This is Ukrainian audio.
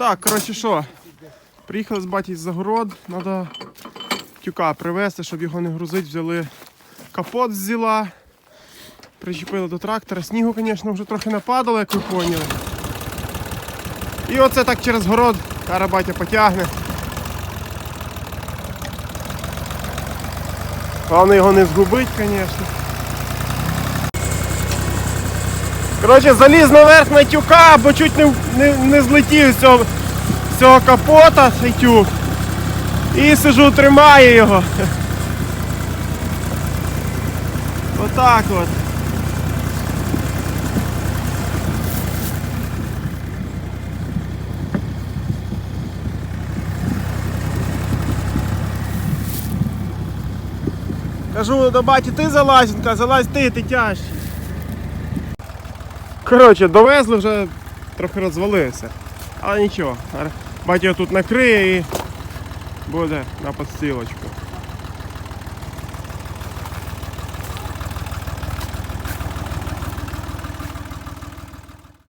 Так, коротше що, приїхали з батьком з загород, треба тюка привезти, щоб його не грузити, взяли капот зіла, причепили до трактора. Снігу, звісно, вже трохи нападало, як ви поняли. І оце так через город батя потягне. Головне його не згубить, звісно. Коротше, заліз наверх на тюка, бо чуть не, не, не злетів з цього, з цього капота цей тюк. І сижу, тримаю його. Отак от. Кажу до баті, ти залазь, залазь ти, ти тяжчий. Коротше, довезли вже трохи розвалився. Але нічого. батько тут накриє і буде на подстілочку.